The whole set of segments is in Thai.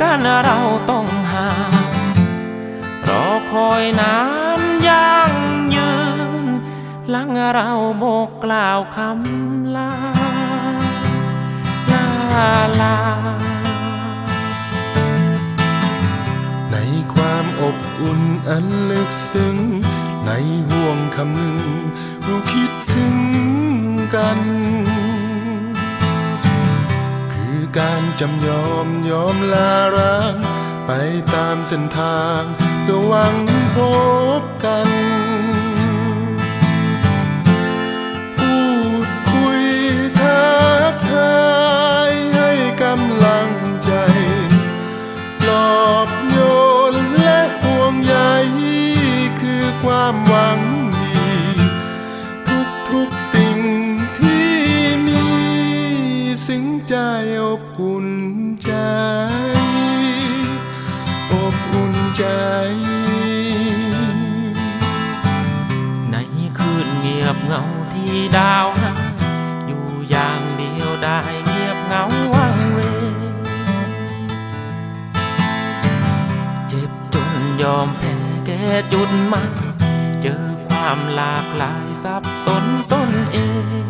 กันเราต้องห่างรอคอยนานยังยืนหลังเราโบกกล่าวคำลาลาลา ในความอบอุ่นอันลึกซึ้ง ในห่วงคำหนึ่งเราคิดถึงกัน จำยอมยอมลาร้าง ไปตามเส้นทางเพื่อหวังพบกัน พูดคุยทักทายให้กำลังใจปลอบโยนและห่วงใยคือความหวัง สิ่งใจอบอุ่นใจ อบอุ่นใจ ในคืนเงียบเหงาที่ดาวหาอยู่อย่างเดียวได้เงียบเหงาวังเวเจ็บจนยอมแพ้แก่จุดมา เจอความหลากหลายสับสนตนเอง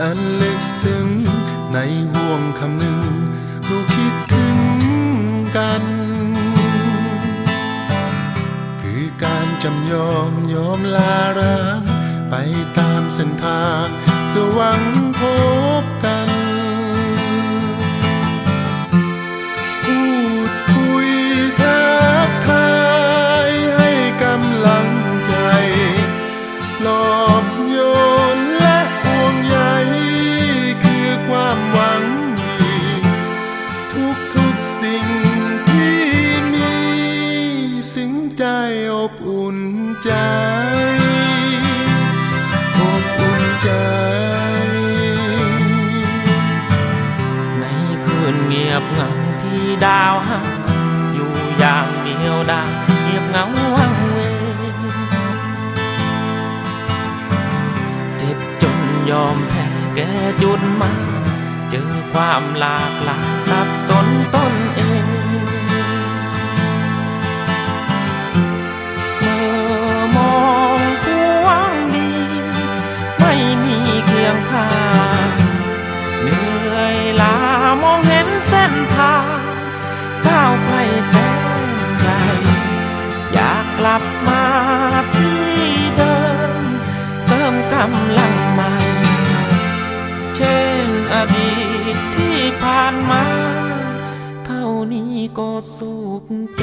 อันลึกซึ้งในห่วงคำหนึ่งเราคิดถึงกัน คือการจำยอมยอมลาร้าง ไปตามเส้นทางเพื่อหวังพบกัน ใจอบอุ่นใจ ในคืนเงียบเหงาที่ดาวหาอยู่อย่างเดียวดายเงียบเหงาวังเวงเจ็บจนยอมแพ้แก่จุดหมายเจอความหลากหลายสับสนตนเอง ยงข้างเหนื่อยล้ามองเห็นเส้นทางก้าวไกลแสนไกลอยากกลับมาที่เดิม เสริมกำลังใหม่เช่นอดีตที่ผ่านมา เท่านี้ก็สุขใจ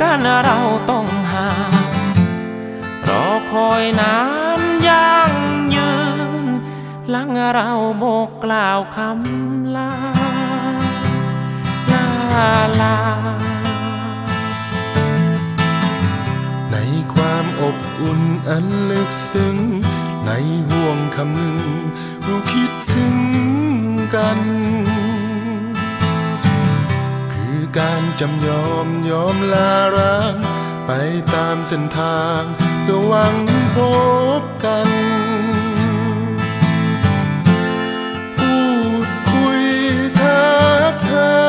กันเราต้องห่างรอคอยนานยังยืนหลังเราโบกกล่าวคำลาลาลา ในความอบอุ่นอันลึกซึ้ง ในห่วงคำหนึ่งเราคิดถึงกัน คือการจำยอมยอมลาร้าง ไปตามเส้นทางเพื่อหวังพบกัน พูดคุยทักทา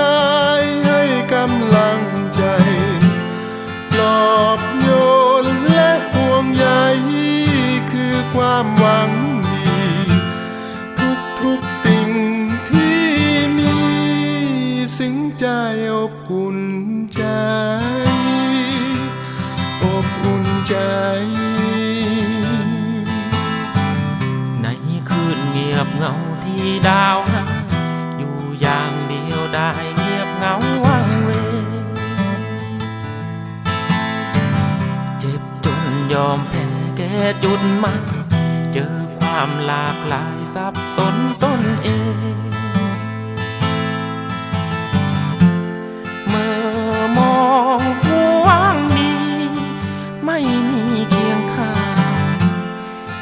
ยให้กำลังใจปลอบโยนและห่วงใยคือความหวังดี ทุกทุกๆสิ่ง สิ่งใจอบอุ่นใจ อบอุ่นใจ ในคืนเงียบเหงาที่ดาวหาอยู่อย่างเดียวได้เงียบเหงาวังเวเจ็บจนยอมแพ้แก่จุดมา เจอความหลากหลายสับสนตนเอง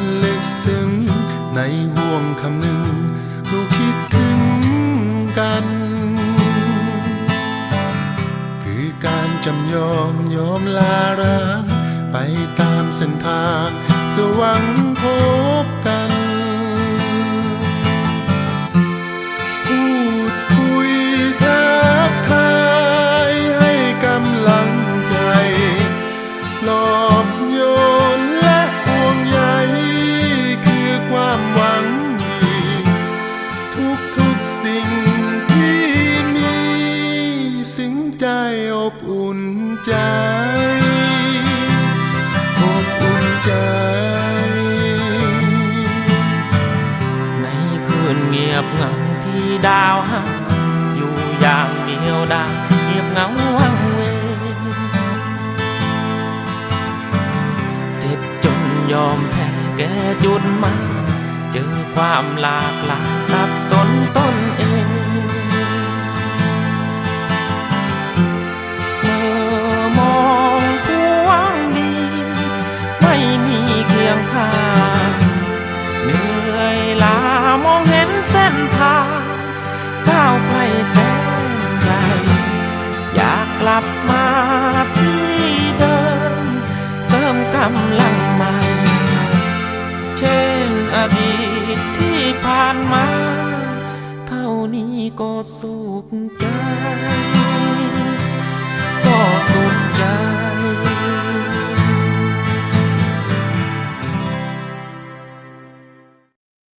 อันลึกซึ้งในห่วงคำหนึ่งเราคิดถึงกัน คือการจำยอมยอมลาร้างไปตามเส้นทางเพื่อหวังพบกัน เงียบเหงาที่ดาวหาอยู่อย่างเดียวดายเงียบเหงาวังเวงเจ็บจนยอมแพ้แก่จุดหมายเจอความหลากหลายสับสนตนเองับมาที่เดิม เสริมกำลังมัเช่นอดีตที่ผ่านมา เท่านี้ก็สุขใจ ก็สุขใจ